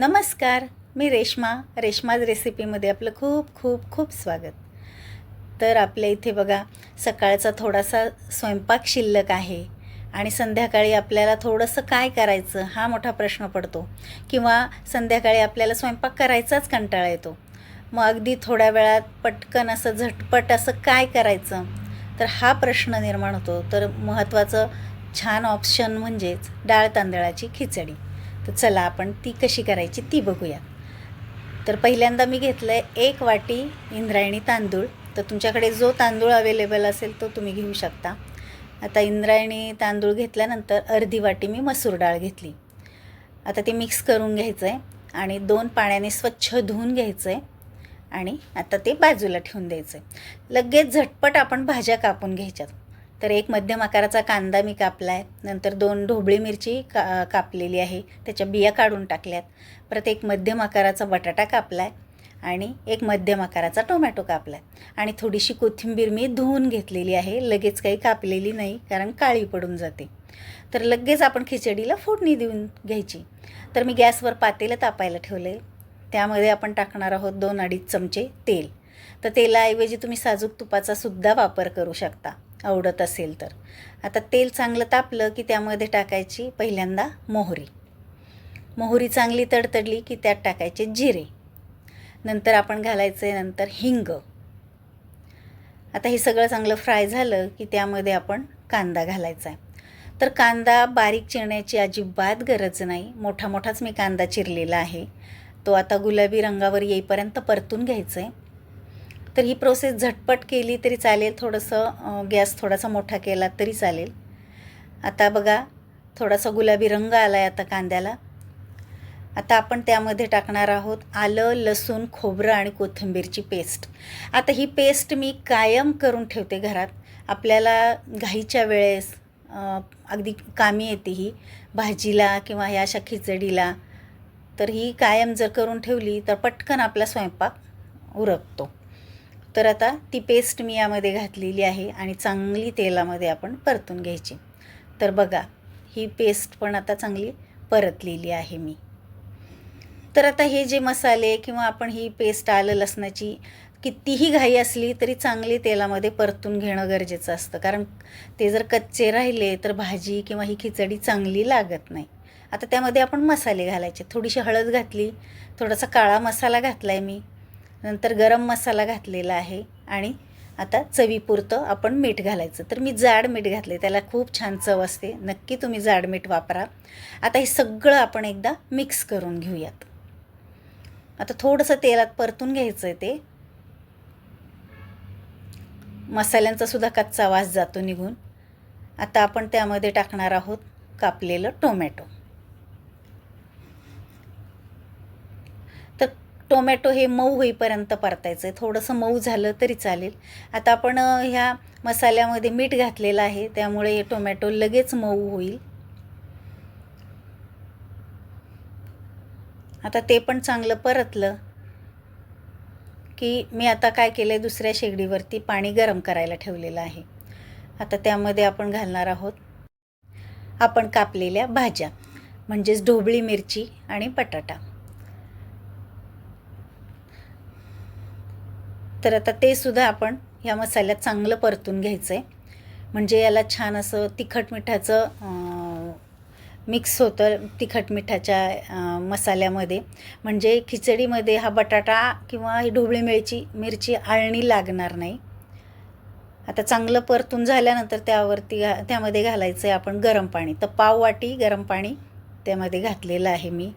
नमस्कार मी रेश्मा. रेश्माज रेसिपीमध्ये आपलं खूप खूप खूप स्वागत. तर आपल्या इथे बघा सकाळचा थोडासा स्वयंपाक शिल्लक आहे आणि संध्याकाळी आपल्याला थोडंसं काय करायचं हा मोठा प्रश्न पडतो किंवा संध्याकाळी आपल्याला स्वयंपाक करायचाच कंटाळा येतो. मग अगदी थोड्या वेळात पटकन असं झटपट असं काय करायचं? तर हा प्रश्न निर्माण होतो. तर महत्त्वाचं छान ऑप्शन म्हणजेच डाळ तांदळाची खिचडी. तर चला आपण ती कशी करायची ती बघूया तर पहिल्यांदा मी घेतलं आहे एक वाटी इंद्रायणी तांदूळ. तर तुमच्याकडे जो तांदूळ अवेलेबल असेल तो तुम्ही घेऊ शकता. आता इंद्रायणी तांदूळ घेतल्यानंतर अर्धी वाटी मी मसूर डाळ घेतली. आता ते मिक्स करून घ्यायचं आहे आणि दोन पाण्याने स्वच्छ धुवून घ्यायचं आहे आणि आता ते बाजूला ठेवून द्यायचं आहे लगेच झटपट आपण भाज्या कापून घ्यायच्यात. तर एक मध्यम आकाराचा कांदा मी कापला आहे नंतर दोन ढोबळी मिरची का कापलेली आहे. त्याच्या बिया काढून टाकल्यात. परत एक मध्यम आकाराचा बटाटा कापला आहे आणि एक मध्यम आकाराचा टोमॅटो कापला आहे आणि थोडीशी कोथिंबीर मी धुवून घेतलेली आहे. लगेच काही कापलेली नाही कारण काळी पडून जाते. तर लगेच आपण खिचडीला फोडणी देऊन घ्यायची. तर मी गॅसवर पातेलं तापायला ठेवलं त्यामध्ये आपण टाकणार आहोत दोन अडीच चमचे तेल. तर तेलाऐवजी तुम्ही साजूक तुपाचा सुद्धा वापर करू शकता. आवडत असेल तर. आता तेल चांगलं तापलं की त्यामध्ये टाकायची पहिल्यांदा मोहरी. मोहरी चांगली तडतडली की त्यात टाकायचे जिरे. नंतर आपण घालायचं आहे नंतर हिंग. आता हे सगळं चांगलं फ्राय झालं की त्यामध्ये आपण कांदा घालायचा आहे तर कांदा बारीक चिरण्याची अजिबात गरज नाही. मोठा मोठाच मी कांदा चिरलेला आहे. तो आता गुलाबी रंगावर येईपर्यंत परतून घ्यायचं आहे तर ही प्रोसेस झटपट केली तरी चालेल. थोडंसं गॅस थोडासा मोठा केला तरी चालेल. आता बघा थोडासा गुलाबी रंग आला आहे आता कांद्याला. आता आपण त्यामध्ये टाकणार आहोत आलं लसूण खोबरं आणि कोथिंबीरची पेस्ट आता ही पेस्ट मी कायम करून ठेवते घरात. आपल्याला घाईच्या वेळेस अगदी कामी येते ही. भाजीला किंवा ह्या अशा खिचडीला. तर ही कायम जर करून ठेवली तर पटकन आपला स्वयंपाक उरकतो. तर आता ती पेस्ट मी यामध्ये घातलेली आहे आणि चांगली तेलामध्ये आपण परतून घ्यायची. तर बघा ही पेस्ट पण आता चांगली परतलेली आहे मी. तर आता हे जे मसाले किंवा आपण ही पेस्ट आलं लसणाची कितीही घाई असली तरी चांगली तेलामध्ये परतून घेणं गरजेचं असतं. कारण ते जर कच्चे राहिले तर भाजी किंवा ही खिचडी चांगली लागत नाही. आता त्यामध्ये आपण मसाले घालायचे. थोडीशी हळद घातली थोडासा काळा मसाला घातला आहे मी. नंतर गरम मसाला घातलेला आहे आणि आता चवीपुरतं आपण मीठ घालायचं. तर मी जाड मीठ घातले त्याला खूप छान चव असते. नक्की तुम्ही जाड मीठ वापरा. आता हे सगळं आपण एकदा मिक्स करून घेऊयात. आता थोडंसं तेलात परतून घ्यायचं आहे ते. मसाल्यांचा सुद्धा कच्चा वास जातो निघून. आता आपण त्यामध्ये टाकणार आहोत कापलेलं टोमॅटो तर टोमॅटो हे मऊ होईपर्यंत परतायचं. आहे थोडंसं मऊ झालं तरी चालेल. आता आपण ह्या मसाल्यामध्ये मीठ घातलेलं आहे. त्यामुळे हे टोमॅटो लगेच मऊ होईल. आता ते पण चांगलं परतलं की मी आता काय केलं आहे दुसऱ्या शेगडीवरती पाणी गरम करायला ठेवलेलं आहे. आता त्यामध्ये आपण घालणार आहोत आपण कापलेल्या भाज्या म्हणजेच ढोबळी मिरची आणि बटाटा. तर आता ते सुद्धा आपण ह्या मसाल्यात चांगलं परतून घ्यायचं आहे म्हणजे याला छान असं तिखट मिठाचं मिक्स होतं तिखट मिठाच्या मसाल्यामध्ये. म्हणजे खिचडीमध्ये हा बटाटा किंवा ही ढोबळी मिरची मिरची आळणी लागणार नाही. आता चांगलं परतून झाल्यानंतर त्यावरती घा त्यामध्ये घालायचं आहे आपण गरम पाणी. तर पाव वाटी गरम पाणी त्यामध्ये घातलेलं आहे मी.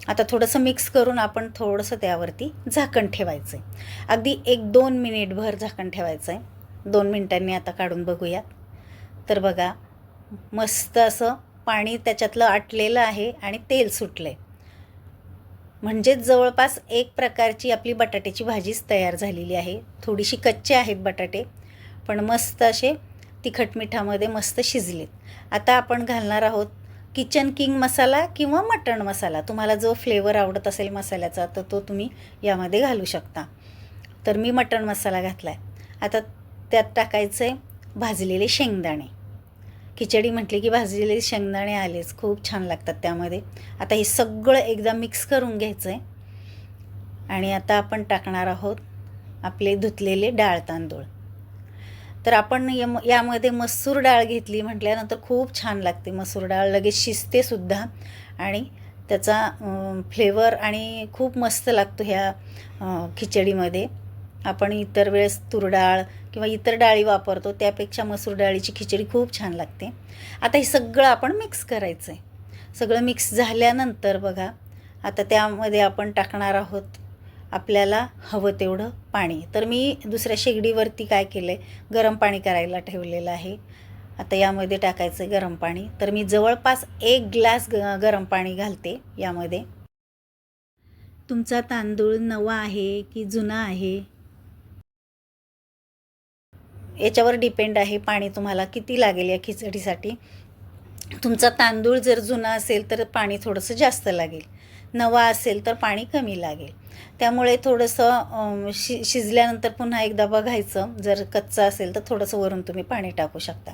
आता थोडंसं मिक्स करून आपण थोडंसं त्यावरती झाकण ठेवायचं आहे अगदी एक दोन मिनिटभर झाकण ठेवायचं आहे दोन मिनटांनी आता काढून बघूया. तर बघा मस्त असं पाणी त्याच्यातलं आटलेलं आहे आणि तेल सुटलं आहे म्हणजेच जवळपास एक प्रकारची आपली बटाट्याची भाजीच तयार झालेली आहे. थोडीशी कच्चे आहेत बटाटे पण मस्त असे तिखट मिठामध्ये मस्त शिजलेत. आता आपण घालणार आहोत किचन किंग मसाला किंवा मटण मसाला तुम्हाला जो फ्लेवर आवडत असेल मसाल्याचा तर तो तुम्ही यामध्ये घालू शकता. तर मी मटण मसाला घातला आहे आता त्यात टाकायचं आहे भाजलेले शेंगदाणे. खिचडी म्हटली की भाजलेले शेंगदाणे आलेच खूप छान लागतात त्यामध्ये. आता हे सगळं एकदा मिक्स करून घ्यायचं आहे आणि आता आपण टाकणार आहोत आपले धुतलेले डाळ तांदूळ. तर आपण यम यामध्ये मसूर डाळ घेतली म्हटल्यानंतर खूप छान लागते मसूर डाळ. लगेच शिजते सुद्धा. आणि त्याचा फ्लेवर आणि खूप मस्त लागतो ह्या खिचडीमध्ये. आपण इतर वेळेस तूर डाळ किंवा इतर डाळी वापरतो त्यापेक्षा मसूर डाळीची खिचडी खूप छान लागते. आता हे सगळं आपण मिक्स करायचं आहे सगळं मिक्स झाल्यानंतर बघा आता त्यामध्ये आपण टाकणार आहोत आपल्याला हवं तेवढं पाणी. तर मी दुसऱ्या शेगडीवरती काय केलं आहे गरम पाणी करायला ठेवलेलं आहे. आता यामध्ये टाकायचं आहे गरम पाणी. तर मी जवळपास एक ग्लास ग गरम पाणी घालते यामध्ये. तुमचा तांदूळ नवा आहे की जुना आहे? याच्यावर डिपेंड आहे पाणी तुम्हाला किती लागेल या खिचडीसाठी. तुमचा तांदूळ जर जुना असेल तर पाणी थोडंसं जास्त लागेल. नवा असेल तर पाणी कमी लागेल. त्यामुळे थोडंसं शि शिजल्यानंतर पुन्हा एकदा बघायचं. जर कच्चं असेल तर थोडंसं वरून तुम्ही पाणी टाकू शकता.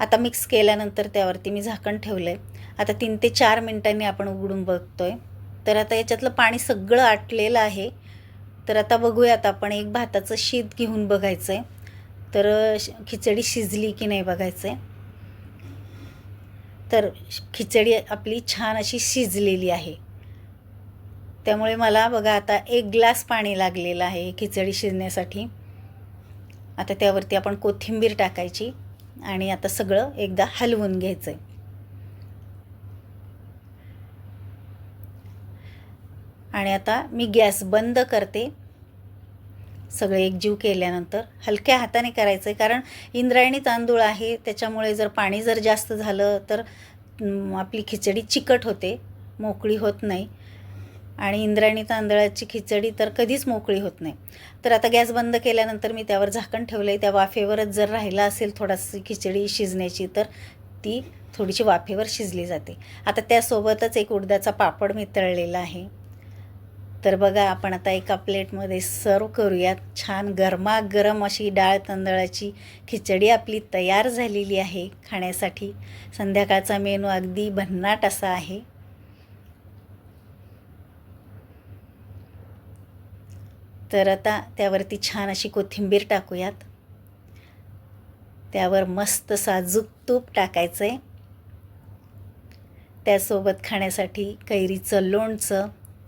आता मिक्स केल्यानंतर त्यावरती मी झाकण ठेवलं आहे आता तीन ते चार मिनिटांनी आपण उघडून बघतो आहे तर आता याच्यातलं पाणी सगळं आटलेलं आहे. तर आता बघूयात आपण एक भाताचं शीत घेऊन बघायचं आहे तर श- खिचडी शिजली की नाही बघायचं आहे तर खिचडी आपली छान अशी शिजलेली आहे. त्यामुळे मला बघा आता एक ग्लास पाणी लागलेलं आहे खिचडी शिजण्यासाठी. आता त्यावरती आपण कोथिंबीर टाकायची आणि आता सगळं एकदा हलवून घ्यायचं आहे आणि आता मी गॅस बंद करते. सगळे एकजीव केल्यानंतर हलक्या हाताने करायचं आहे कारण इंद्रायणी तांदूळ आहे त्याच्यामुळे जर पाणी जर जास्त झालं तर आपली खिचडी चिकट होते मोकळी होत नाही. आणि इंद्रायणी तांदळाची खिचडी तर कधीच मोकळी होत नाही. तर आता गॅस बंद केल्यानंतर मी त्यावर झाकण ठेवलं आहे त्या वाफेवरच जर राहिला असेल थोडाशी खिचडी शिजण्याची तर ती थोडीशी वाफेवर शिजली जाते. आता त्यासोबतच एक उडदाचा पापड मी तळलेला आहे. तर बघा आपण आता एका प्लेटमध्ये सर्व करूयात. छान गरमागरम अशी डाळ तांदळाची खिचडी आपली तयार झालेली आहे खाण्यासाठी. संध्याकाळचा मेनू अगदी भन्नाट असा आहे. तर आता त्यावरती छान अशी कोथिंबीर टाकूयात. त्यावर मस्त साजूक तूप टाकायचं आहे त्यासोबत खाण्यासाठी कैरीचं लोणचं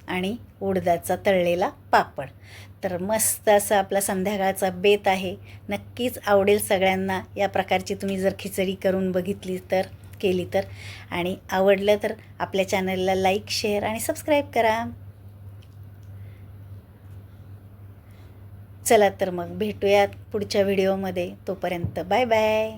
आणि उडदाचा तळलेला पापड. तर मस्त असा आपला संध्याकाळचा बेत आहे. नक्कीच आवडेल सगळ्यांना या प्रकारची तुम्ही जर खिचडी करून बघितली तर केली तर. आणि आवडलं तर आपल्या चॅनलला लाईक शेअर आणि सबस्क्राईब करा. चला तर मग भेटूयात पुढच्या व्हिडिओमध्ये तोपर्यंत बाय बाय